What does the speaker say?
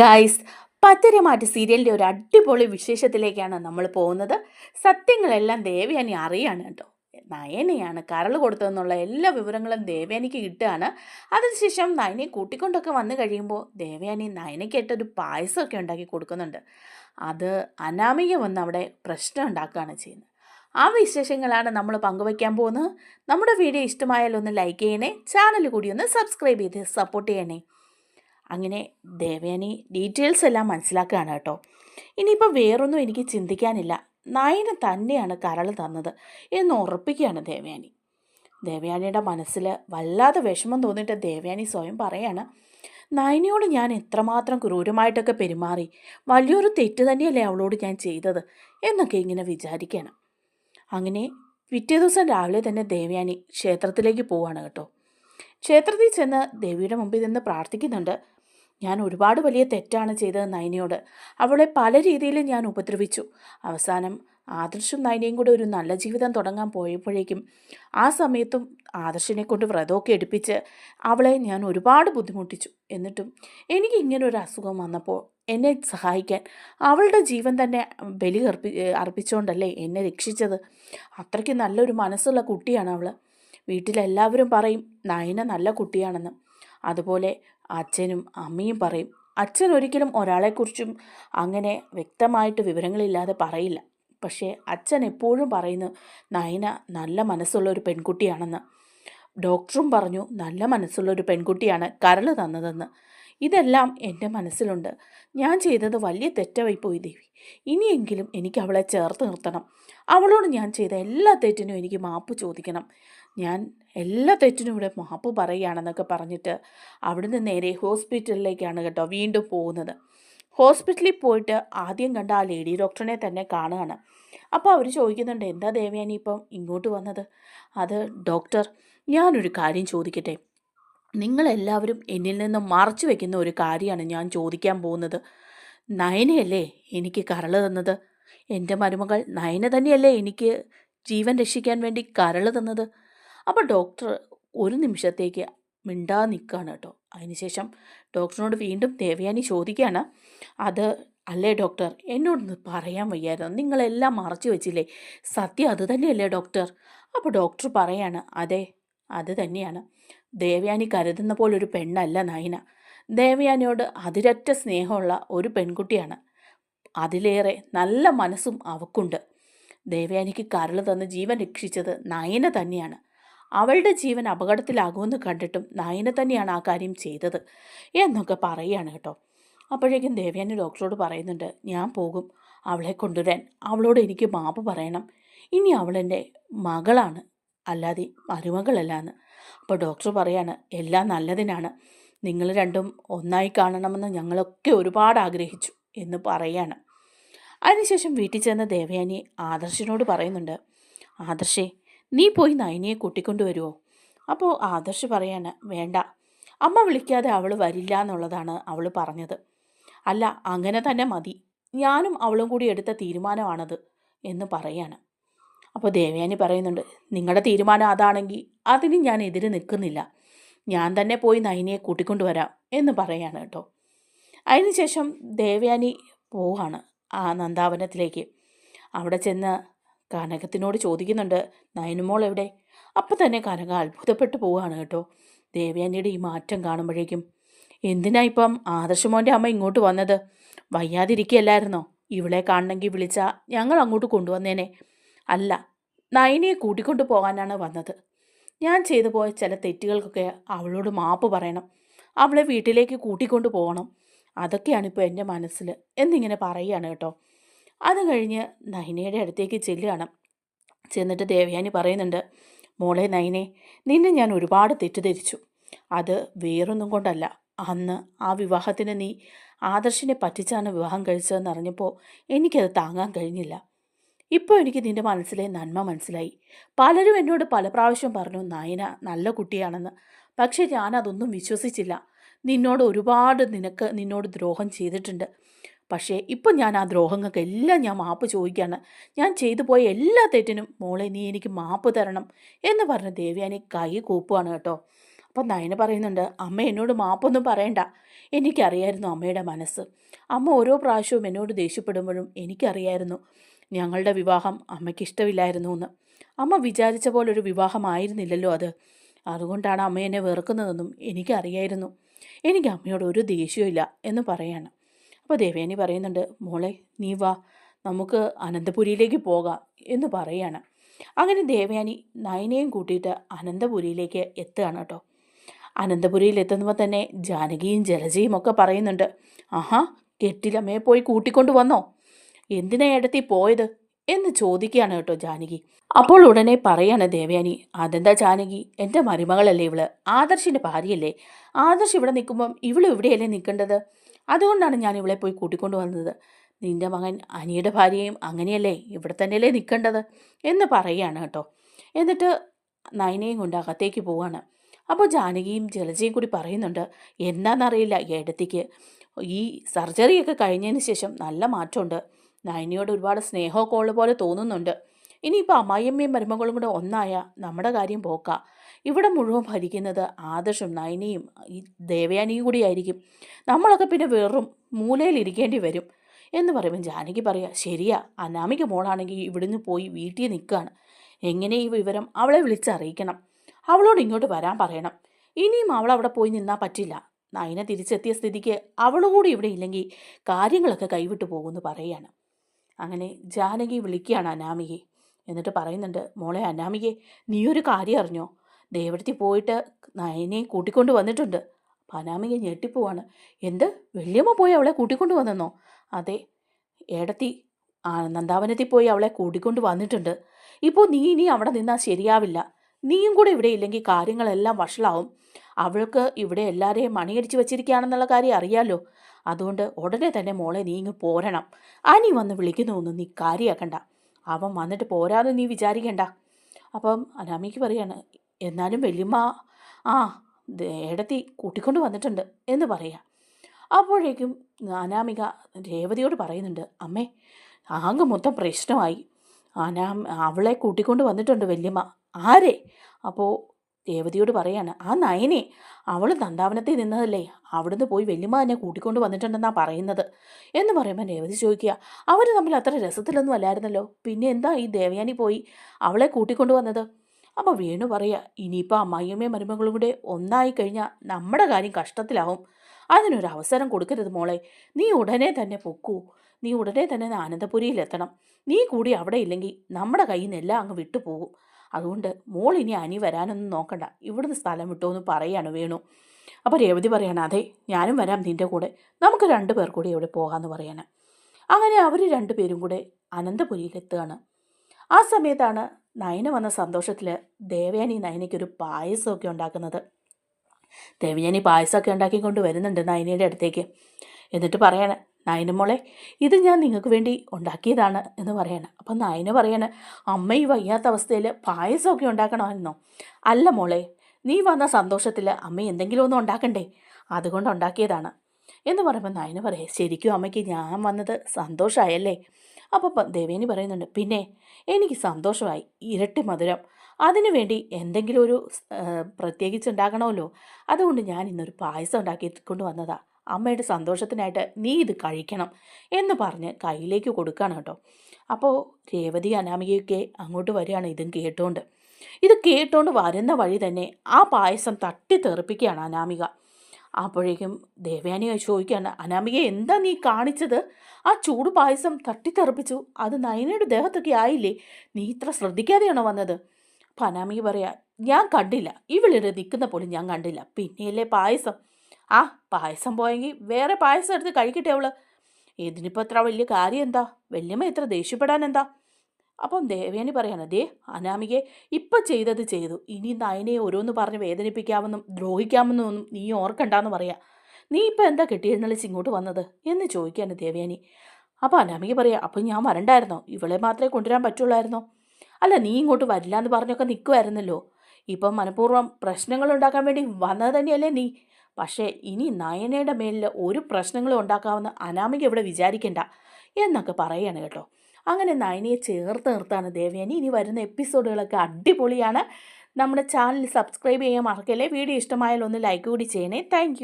Guys Patharamattu സീരിയലിന്റെ ഒരു അടിപൊളി വിശേഷത്തിലേക്കാണ് നമ്മൾ പോകുന്നത്. സത്യങ്ങളെല്ലാം ദേവയാനി അറിയാണ് കേട്ടോ. നയനയാണ് കരൾ കൊടുത്തതെന്നുള്ള എല്ലാ വിവരങ്ങളും ദേവയാനിക്ക് കിട്ടുകയാണ്. അതിനുശേഷം നയനെ കൂട്ടിക്കൊണ്ടൊക്കെ വന്നു കഴിയുമ്പോൾ ദേവയാനി നയനയ്ക്കായിട്ടൊരു പായസമൊക്കെ ഉണ്ടാക്കി കൊടുക്കുന്നുണ്ട്. അത് അനാമിക വന്ന് അവിടെ പ്രശ്നം ഉണ്ടാക്കുകയാണ് ചെയ്യുന്നത്. ആ വിശേഷങ്ങളാണ് നമ്മൾ പങ്കുവയ്ക്കാൻ പോകുന്നത്. നമ്മുടെ വീഡിയോ ഇഷ്ടമായാലൊന്ന് ലൈക്ക് ചെയ്യണേ. ചാനൽ കൂടി ഒന്ന് സബ്സ്ക്രൈബ് ചെയ്ത് സപ്പോർട്ട് ചെയ്യണേ. അങ്ങനെ ദേവയാനി ഡീറ്റെയിൽസ് എല്ലാം മനസ്സിലാക്കുകയാണ് കേട്ടോ. ഇനിയിപ്പോൾ വേറൊന്നും എനിക്ക് ചിന്തിക്കാനില്ല. നയന് തന്നെയാണ് കരൾ തന്നത് എന്ന് ഉറപ്പിക്കുകയാണ് ദേവയാനി. ദേവയാനിയുടെ മനസ്സിൽ വല്ലാതെ വിഷമം തോന്നിയിട്ട് ദേവയാനി സ്വയം പറയാണ് നയനയോട് ഞാൻ എത്രമാത്രം ക്രൂരമായിട്ടൊക്കെ പെരുമാറി. വലിയൊരു തെറ്റ് തന്നെയല്ലേ അവളോട് ഞാൻ ചെയ്തത്? എന്നൊക്കെ ഇങ്ങനെ വിചാരിക്കണം. അങ്ങനെ പിറ്റേ ദിവസം രാവിലെ തന്നെ ദേവയാനി ക്ഷേത്രത്തിലേക്ക് പോവാണ് കേട്ടോ. ക്ഷേത്രത്തിൽ ചെന്ന് ദേവിയുടെ മുമ്പിൽ നിന്ന് പ്രാർത്ഥിക്കുന്നുണ്ട്. ഞാൻ ഒരുപാട് വലിയ തെറ്റാണ് ചെയ്തത് നയനയോട് അവളെ പല രീതിയിലും ഞാൻ ഉപദ്രവിച്ചു. അവസാനം ആദർശും നയനയും കൂടെ ഒരു നല്ല ജീവിതം തുടങ്ങാൻ പോയപ്പോഴേക്കും ആ സമയത്തും ആദർശിനെ കൊണ്ട് വ്രതമൊക്കെ എടുപ്പിച്ച് അവളെ ഞാൻ ഒരുപാട് ബുദ്ധിമുട്ടിച്ചു. എന്നിട്ടും എനിക്ക് ഇങ്ങനെ ഒരു അസുഖം വന്നപ്പോൾ എന്നെ സഹായിക്കാൻ അവളുടെ ജീവൻ തന്നെ ബലി അർപ്പി അർപ്പിച്ചുകൊണ്ടല്ലേ എന്നെ രക്ഷിച്ചത്? അത്രയ്ക്ക് നല്ലൊരു മനസ്സുള്ള കുട്ടിയാണ് അവൾ വീട്ടിലെല്ലാവരും പറയും നയന നല്ല കുട്ടിയാണെന്ന്. അതുപോലെ അച്ഛനും അമ്മയും പറയും അച്ഛൻ ഒരിക്കലും ഒരാളെക്കുറിച്ചും അങ്ങനെ വ്യക്തമായിട്ട് വിവരങ്ങളില്ലാതെ പറയില്ല. പക്ഷേ അച്ഛൻ എപ്പോഴും പറയുന്നു നയന നല്ല മനസ്സുള്ള ഒരു പെൺകുട്ടിയാണെന്ന്. ഡോക്ടറും പറഞ്ഞു നല്ല മനസ്സുള്ള ഒരു പെൺകുട്ടിയാണ് കരൾ തന്നതെന്ന്. ഇതെല്ലാം എന്റെ മനസ്സിലുണ്ട്. ഞാൻ ചെയ്തത് വലിയ തെറ്റായി പോയി ദേവി. ഇനിയെങ്കിലും എനിക്ക് അവളെ ചേർത്ത് നിർത്തണം. അവളോട് ഞാൻ ചെയ്ത എല്ലാ തെറ്റിനും എനിക്ക് മാപ്പ് ചോദിക്കണം. ഞാൻ എല്ലാ തെറ്റിനും ഇവിടെ മാപ്പ് പറയുകയാണെന്നൊക്കെ പറഞ്ഞിട്ട് അവിടുന്ന് നേരെ ഹോസ്പിറ്റലിലേക്കാണ് കേട്ടോ വീണ്ടും പോകുന്നത്. ഹോസ്പിറ്റലിൽ പോയിട്ട് ആദ്യം കണ്ട ആ ലേഡി ഡോക്ടറിനെ തന്നെ കാണുകയാണ്. അപ്പോൾ അവർ ചോദിക്കുന്നുണ്ട് എന്താ ദേവയാനി ഇപ്പം ഇങ്ങോട്ട് വന്നത്? അത് ഡോക്ടർ ഞാനൊരു കാര്യം ചോദിക്കട്ടെ. നിങ്ങളെല്ലാവരും എന്നിൽ നിന്ന് മറച്ചു വെക്കുന്ന ഒരു കാര്യമാണ് ഞാൻ ചോദിക്കാൻ പോകുന്നത്. നയനയല്ലേ എനിക്ക് കരൾ തന്നത്? എന്റെ മരുമകൾ നയന തന്നെയല്ലേ എനിക്ക് ജീവൻ രക്ഷിക്കാൻ വേണ്ടി കരൾ തന്നത്? അപ്പോൾ ഡോക്ടർ ഒരു നിമിഷത്തേക്ക് മിണ്ടാ നിൽക്കുകയാണ് കേട്ടോ. അതിനുശേഷം ഡോക്ടറിനോട് വീണ്ടും ദേവയാനി ചോദിക്കുകയാണ് അത് അല്ലേ ഡോക്ടർ? എന്നോടൊന്ന് പറയാൻ വയ്യായിരുന്നു. നിങ്ങളെല്ലാം മറച്ചു വെച്ചില്ലേ? സത്യം അത് തന്നെയല്ലേ ഡോക്ടർ? അപ്പോൾ ഡോക്ടർ പറയാണ് അതെ അത് തന്നെയാണ്. ദേവയാനി കരുതുന്ന പോലൊരു പെണ്ണല്ല നയന ദേവയാനിയോട് അതിരറ്റ സ്നേഹമുള്ള ഒരു പെൺകുട്ടിയാണ്. അതിലേറെ നല്ല മനസ്സും അവക്കുണ്ട്. ദേവയാനിക്ക് കരൾ തന്ന് ജീവൻ രക്ഷിച്ചത് നയന തന്നെയാണ്. അവളുടെ ജീവൻ അപകടത്തിലാകുമെന്ന് കണ്ടിട്ടും നയന തന്നെയാണ് ആ കാര്യം ചെയ്തത് എന്നൊക്കെ പറയുകയാണ് കേട്ടോ. അപ്പോഴേക്കും ദേവയാനി ഡോക്ടറോട് പറയുന്നുണ്ട് ഞാൻ പോകും. അവളെ കൊണ്ടുവരാൻ. അവളോട് എനിക്ക് മാപ്പ് പറയണം. ഇനി അവളെന്റെ മകളാണ്. അല്ലാതെ മരുമകളല്ല എന്ന് അപ്പോൾ ഡോക്ടർ പറയാണ് എല്ലാം നല്ലതിനാണ്. നിങ്ങൾ രണ്ടും ഒന്നായി കാണണമെന്ന് ഞങ്ങളൊക്കെ ഒരുപാട് ആഗ്രഹിച്ചു എന്ന് പറയാണ്. അതിനുശേഷം വീട്ടിൽ ചെന്ന ദേവയാനി ആദർശിനോട് പറയുന്നുണ്ട് ആദർശേ നീ പോയി നയനിയെ കൂട്ടിക്കൊണ്ടുവരുമോ അപ്പോൾ ആദർശ് പറയാണ് വേണ്ട. അമ്മ വിളിക്കാതെ അവൾ വരില്ല എന്നുള്ളതാണ് അവൾ പറഞ്ഞത്. അല്ല അങ്ങനെ തന്നെ മതി. ഞാനും അവളും കൂടി എടുത്ത തീരുമാനമാണത് എന്ന് പറയാണ്. അപ്പോൾ ദേവയാനി പറയുന്നുണ്ട് നിങ്ങളുടെ തീരുമാനം അതാണെങ്കിൽ അതിന് ഞാൻ എതിര് നിൽക്കുന്നില്ല. ഞാൻ തന്നെ പോയി നയനിയെ കൂട്ടിക്കൊണ്ടുവരാം എന്ന് പറയാണ് കേട്ടോ. അതിനുശേഷം ദേവയാനി പോവാണ് ആ നന്ദാവനത്തിലേക്ക്. അവിടെ ചെന്ന് കനകത്തിനോട് ചോദിക്കുന്നുണ്ട് നയനുമോൾ എവിടെ? അപ്പം തന്നെ കനക അത്ഭുതപ്പെട്ടു പോവുകയാണ് കേട്ടോ. ദേവയാനിയുടെ ഈ മാറ്റം കാണുമ്പോഴേക്കും എന്തിനാ ഇപ്പം ആദർശമോന്റെ അമ്മ ഇങ്ങോട്ട് വന്നത്? വയ്യാതിരിക്കുകയല്ലായിരുന്നോ? ഇവളെ കാണണമെങ്കിൽ വിളിച്ചാൽ ഞങ്ങൾ അങ്ങോട്ട് കൊണ്ടുവന്നേനെ. അല്ല നയനിയെ കൂട്ടിക്കൊണ്ടു പോകാനാണ് വന്നത്. ഞാൻ ചെയ്തു പോയ ചില തെറ്റുകൾക്കൊക്കെ അവളോട് മാപ്പ് പറയണം. അവളെ വീട്ടിലേക്ക് കൂട്ടിക്കൊണ്ടു പോകണം. അതൊക്കെയാണ് ഇപ്പോൾ എന്റെ മനസ്സിൽ എന്നിങ്ങനെ പറയുകയാണ് കേട്ടോ. അത് കഴിഞ്ഞ് നൈനയുടെ അടുത്തേക്ക് ചെല്ലുകയാണ്. ചെന്നിട്ട് ദേവയാനി പറയുന്നുണ്ട് മോളെ നൈനെ നിന്നെ ഞാൻ ഒരുപാട് തെറ്റിദ്ധരിച്ചു. അത് വേറൊന്നും കൊണ്ടല്ല. അന്ന് ആ വിവാഹത്തിന് നീ ആദർശിനെ പറ്റിച്ചാണ് വിവാഹം കഴിച്ചതെന്ന് അറിഞ്ഞപ്പോൾ എനിക്കത് താങ്ങാൻ കഴിഞ്ഞില്ല. ഇപ്പോൾ എനിക്ക് നിന്റെ മനസ്സിലെ നന്മ മനസ്സിലായി. പലരും എന്നോട് പല പ്രാവശ്യം പറഞ്ഞു നയന നല്ല കുട്ടിയാണെന്ന്. പക്ഷേ ഞാൻ അതൊന്നും വിശ്വസിച്ചില്ല. നിന്നോട് ഒരുപാട് നിനക്ക് നിന്നോട് ദ്രോഹം ചെയ്തിട്ടുണ്ട്. പക്ഷേ ഇപ്പം ഞാൻ ആ ദ്രോഹങ്ങൾക്കെല്ലാം ഞാൻ മാപ്പ് ചോദിക്കുകയാണ്. ഞാൻ ചെയ്തു പോയ എല്ലാ തെറ്റിനും മോളെ നീ എനിക്ക് മാപ്പ് തരണം എന്ന് പറഞ്ഞ് ദേവ്യാനി കൈ കൂപ്പുകയാണ് കേട്ടോ. അപ്പം നയന പറയുന്നുണ്ട് അമ്മ എന്നോട് മാപ്പൊന്നും പറയണ്ട. എനിക്കറിയായിരുന്നു അമ്മയുടെ മനസ്സ്. അമ്മ ഓരോ പ്രാവശ്യവും എന്നോട് ദേഷ്യപ്പെടുമ്പോഴും എനിക്കറിയായിരുന്നു. ഞങ്ങളുടെ വിവാഹം അമ്മയ്ക്ക് ഇഷ്ടമില്ലായിരുന്നു എന്ന് അമ്മ വിചാരിച്ച പോലെ ഒരു വിവാഹമായിരുന്നില്ലല്ലോ അത്. അതുകൊണ്ടാണ് അമ്മ എന്നെ വെറുക്കുന്നതെന്നും എനിക്കറിയായിരുന്നു. എനിക്ക് അമ്മയോട് ഒരു ദേഷ്യമില്ല എന്ന് പറയാണ്. അപ്പോൾ ദേവേനി പറയുന്നുണ്ട് മോളെ നീ വാ നമുക്ക് അനന്തപുരിയിലേക്ക് പോകാം എന്ന് പറയാണ്. അങ്ങനെ ദേവയാനി നയനയും കൂട്ടിയിട്ട് അനന്തപുരിയിലേക്ക് എത്തുകയാണ് കേട്ടോ. അനന്തപുരിയിൽ എത്തുമ്പോൾ തന്നെ ജാനകിയും ജലജയും ഒക്കെ പറയുന്നുണ്ട് ആഹാ കെട്ടിലമ്മയെ പോയി കൂട്ടിക്കൊണ്ട് വന്നോ? എന്തിനാ ഇടത്തി പോയത്? എന്ന് ചോദിക്കുകയാണ് കേട്ടോ ജാനകി. അപ്പോൾ ഉടനെ പറയാണ് ദേവയാനി അതെന്താ ജാനകി? എന്റെ മരുമകളല്ലേ ഇവൾ? ആദർശിന്റെ ഭാര്യയല്ലേ? ആദർശ് ഇവിടെ നിൽക്കുമ്പം ഇവൾ ഇവിടെയല്ലേ നിൽക്കേണ്ടത്? അതുകൊണ്ടാണ് ഞാൻ ഇവളെ പോയി കൂട്ടിക്കൊണ്ടു വന്നത്. നിന്റെ മകൻ അനിയുടെ ഭാര്യയും അങ്ങനെയല്ലേ? ഇവിടെ തന്നെയല്ലേ നിൽക്കേണ്ടത്? എന്ന് പറയുകയാണ് കേട്ടോ. എന്നിട്ട് നയനയും കൊണ്ട് അകത്തേക്ക് പോവാണ്. അപ്പോൾ ജാനകിയും ജലജയും കൂടി പറയുന്നുണ്ട് എന്താണെന്നറിയില്ല ഏടത്തിക്ക് ഈ സർജറിയൊക്കെ കഴിഞ്ഞതിന് ശേഷം നല്ല മാറ്റമുണ്ട്. നയനിയോട് ഒരുപാട് സ്നേഹമൊക്കെ ഉള്ള പോലെ തോന്നുന്നുണ്ട്. ഇനിയിപ്പോൾ അമ്മായിയമ്മയും മരുമകളും കൂടെ ഒന്നായ നമ്മുടെ കാര്യം പോക്ക. ഇവിടെ മുഴുവൻ ഭരിക്കുന്നത് ആദർശും നയനിയും ഈ ദേവയാനിയും കൂടിയായിരിക്കും. നമ്മളൊക്കെ പിന്നെ വെറും മൂലയിലിരിക്കേണ്ടി വരും. എന്ന് പറയുമ്പോൾ ജാനകി പറയാ ശരിയാ അനാമിക മോളാണെങ്കിൽ ഇവിടുന്ന് പോയി വീട്ടിൽ നിൽക്കുകയാണ് എങ്ങനെ ഈ വിവരം അവളെ വിളിച്ചറിയിക്കണം? അവളോട് ഇങ്ങോട്ട് വരാൻ പറയണം. ഇനിയും അവൾ അവിടെ പോയി നിന്നാൽ പറ്റില്ല. നയന തിരിച്ചെത്തിയ സ്ഥിതിക്ക് അവളും കൂടി ഇവിടെ ഇല്ലെങ്കിൽ കാര്യങ്ങളൊക്കെ കൈവിട്ടു പോകുമെന്ന് പറയുകയാണ് അങ്ങനെ ജാനകി വിളിക്കുകയാണ് അനാമികയെ. എന്നിട്ട് പറയുന്നുണ്ട് മോളെ അനാമികയെ നീയൊരു കാര്യം അറിഞ്ഞോ? ദേവടത്തിൽ പോയിട്ട് നയനെ കൂട്ടിക്കൊണ്ട് വന്നിട്ടുണ്ട്. അപ്പം അനാമിക ഞെട്ടിപ്പോവാണ്. എന്ത്? വല്യമ്മ പോയി അവളെ കൂട്ടിക്കൊണ്ട് വന്നെന്നോ? അതെ ഏടത്തി നന്ദാവനത്തിൽ പോയി അവളെ കൂട്ടിക്കൊണ്ട് വന്നിട്ടുണ്ട്. ഇപ്പോൾ നീ ഇനി അവിടെ നിന്നാൽ ശരിയാവില്ല. നീയും കൂടെ ഇവിടെ ഇല്ലെങ്കിൽ കാര്യങ്ങളെല്ലാം വഷളാവും. അവൾക്ക് ഇവിടെ എല്ലാവരെയും മണിയടിച്ച് വെച്ചിരിക്കുകയാണെന്നുള്ള കാര്യം അറിയാലോ. അതുകൊണ്ട് ഉടനെ തന്നെ മോളെ നീ ഇങ്ങ് പോരണം. അനി വന്ന് വിളിക്കുന്നൊന്നും നീ കാര്യമാക്കണ്ട അവൻ വന്നിട്ട് പോരാതെ നീ വിചാരിക്കണ്ട. അപ്പം അനാമിക്ക് പറയാണ് എന്നാലും വല്യമ്മ ആ ഏടത്തി കൂട്ടിക്കൊണ്ട് വന്നിട്ടുണ്ട് എന്ന് പറയാം. അപ്പോഴേക്കും അനാമിക രേവതിയോട് പറയുന്നുണ്ട് അമ്മേ ആകെ മൊത്തം പ്രശ്നമായി. അനാ അവളെ കൂട്ടിക്കൊണ്ട് വന്നിട്ടുണ്ട് വല്യമ്മ. ആരെ? അപ്പോൾ രേവതിയോട് പറയാണ് ആ നയനെ അവൾ നന്ദാവനത്തിൽ നിന്നതല്ലേ അവിടുന്ന് പോയി വല്യമ്മ എന്നെ കൂട്ടിക്കൊണ്ട് വന്നിട്ടുണ്ടെന്നാണ് പറയുന്നത്. എന്ന് പറയുമ്പോൾ രേവതി ചോദിക്കുക അവർ തമ്മിൽ അത്ര രസത്തിലൊന്നും അല്ലായിരുന്നല്ലോ? പിന്നെ എന്താ ഈ ദേവയാനി പോയി അവളെ കൂട്ടിക്കൊണ്ട് വന്നത്? അപ്പോൾ വേണു പറയുക ഇനിയിപ്പോൾ അമ്മായിയമ്മയും മരുമകളും കൂടെ ഒന്നായി കഴിഞ്ഞാൽ നമ്മുടെ കാര്യം കഷ്ടത്തിലാവും. അതിനൊരു അവസരം കൊടുക്കരുത് മോളെ. നീ ഉടനെ തന്നെ പൊക്കൂ. നീ ഉടനെ തന്നെ ആനന്ദപുരിയിലെത്തണം. നീ കൂടി അവിടെ ഇല്ലെങ്കിൽ നമ്മുടെ കയ്യിൽ നിന്ന് എല്ലാം അങ്ങ് വിട്ടുപോകും. അതുകൊണ്ട് മോൾ ഇനി അനി വരാനൊന്നും നോക്കണ്ട. ഇവിടുന്ന് സ്ഥലം വിട്ടോ എന്ന് പറയാണ് വേണു. അപ്പോൾ രേവതി പറയാണ് അതെ ഞാനും വരാം നിന്റെ കൂടെ. നമുക്ക് രണ്ടു പേർ കൂടി ഇവിടെ പോകാമെന്ന് പറയാണ്. അങ്ങനെ അവർ രണ്ടുപേരും കൂടെ അനന്തപുരിയിലെത്തുകയാണ്. ആ സമയത്താണ് നയന വന്ന സന്തോഷത്തിൽ ദേവയാനി നയനയ്ക്കൊരു പായസമൊക്കെ ഉണ്ടാക്കുന്നത്. ദേവയാനി പായസമൊക്കെ ഉണ്ടാക്കിക്കൊണ്ട് വരുന്നുണ്ട് നയനയുടെ അടുത്തേക്ക്. എന്നിട്ട് പറയണേ നായന മോളെ ഇത് ഞാൻ നിങ്ങൾക്ക് വേണ്ടി ഉണ്ടാക്കിയതാണ് എന്ന് പറയണം. അപ്പം നായന പറയണ അമ്മ ഈ വയ്യാത്ത അവസ്ഥയിൽ പായസമൊക്കെ ഉണ്ടാക്കണമെന്നോ അല്ല മോളെ നീ വന്ന സന്തോഷത്തിൽ അമ്മ എന്തെങ്കിലും ഒന്നും ഉണ്ടാക്കണ്ടേ? അതുകൊണ്ട് ഉണ്ടാക്കിയതാണ്. എന്ന് പറയുമ്പോൾ നായന പറയേ ശരിക്കും അമ്മയ്ക്ക് ഞാൻ വന്നത് സന്തോഷമായല്ലേ അപ്പോൾ ദേവേനി പറയുന്നുണ്ട് പിന്നെ എനിക്ക് സന്തോഷമായി ഇരട്ടി മധുരം. അതിനു വേണ്ടി എന്തെങ്കിലും ഒരു പ്രത്യേകിച്ച് ഉണ്ടാക്കണമല്ലോ. അതുകൊണ്ട് ഞാൻ ഇന്നൊരു പായസം ഉണ്ടാക്കിക്കൊണ്ട് വന്നതാ. അമ്മയുടെ സന്തോഷത്തിനായിട്ട് നീ ഇത് കഴിക്കണം എന്ന് പറഞ്ഞ് കയ്യിലേക്ക് കൊടുക്കുകയാണ് കേട്ടോ. അപ്പോൾ രേവതി അനാമികയൊക്കെ അങ്ങോട്ട് വരികയാണ് ഇതും കേട്ടോണ്ട്. ഇത് കേട്ടോണ്ട് വരുന്ന വഴി തന്നെ ആ പായസം തട്ടി തെറിപ്പിക്കുകയാണ് അനാമിക. അപ്പോഴേക്കും ദേവയാനി ചോദിക്കുകയാണ് അനാമിക എന്താ നീ കാണിച്ചത്? ആ ചൂട് പായസം തട്ടിത്തെറിപ്പിച്ചു. അത് നയനയുടെ ദേഹത്തൊക്കെ ആയില്ലേ? നീ ഇത്ര ശ്രദ്ധിക്കാതെയാണോ വന്നത്? അപ്പം അനാമിക പറയാ ഞാൻ കണ്ടില്ല. ഇവളിവിടെ നിൽക്കുന്ന പോലും ഞാൻ കണ്ടില്ല. പിന്നെയല്ലേ പായസം? ആ പായസം പോയെങ്കിൽ വേറെ പായസം എടുത്ത് കഴിക്കട്ടെ അവൾ. ഇതിനിപ്പോൾ അത്ര വലിയ കാര്യം എന്താ? വല്യമ്മ ഇത്ര ദേഷ്യപ്പെടാൻ എന്താ? അപ്പം ദേവേനി പറയാണ് ദേ അനാമികെ ഇപ്പം ചെയ്തത് ചെയ്തു. ഇനി നയനെ ഓരോന്ന് പറഞ്ഞ് വേദനിപ്പിക്കാമെന്നും ദ്രോഹിക്കാമെന്നും ഒന്നും നീ ഓർക്കണ്ടെന്ന് പറയാം. നീ ഇപ്പം എന്താ കെട്ടിയെഴുന്നള്ളിച്ച് ഇങ്ങോട്ട് വന്നത്? എന്ന് ചോദിക്കാണ് ദേവേനി. അപ്പോൾ അനാമിക പറയാം അപ്പം ഞാൻ വരണ്ടായിരുന്നോ? ഇവളെ മാത്രമേ കൊണ്ടുവരാൻ പറ്റുള്ളായിരുന്നോ? അല്ല നീ ഇങ്ങോട്ട് വരില്ല എന്ന് പറഞ്ഞൊക്കെ നിൽക്കുമായിരുന്നല്ലോ ഇപ്പം മനഃപൂർവം പ്രശ്നങ്ങൾ ഉണ്ടാക്കാൻ വേണ്ടി വന്നത് തന്നെയല്ലേ നീ. പക്ഷേ ഇനി നയനയുടെ മേലിൽ ഒരു പ്രശ്നങ്ങളും ഉണ്ടാക്കാമെന്ന് അനാമിക ഇവിടെ വിചാരിക്കണ്ട എന്നൊക്കെ പറയാണ് കേട്ടോ. അങ്ങനെ നയനയെ ചേർത്ത് നിർത്താണ് ദേവയാനി. ഇനി വരുന്ന എപ്പിസോഡുകളൊക്കെ അടിപൊളിയാണ്. നമ്മുടെ ചാനൽ സബ്സ്ക്രൈബ് ചെയ്യാൻ മറക്കല്ലേ? വീഡിയോ ഇഷ്ടമായാലൊന്ന് ലൈക്ക് കൂടി ചെയ്യണേ. താങ്ക്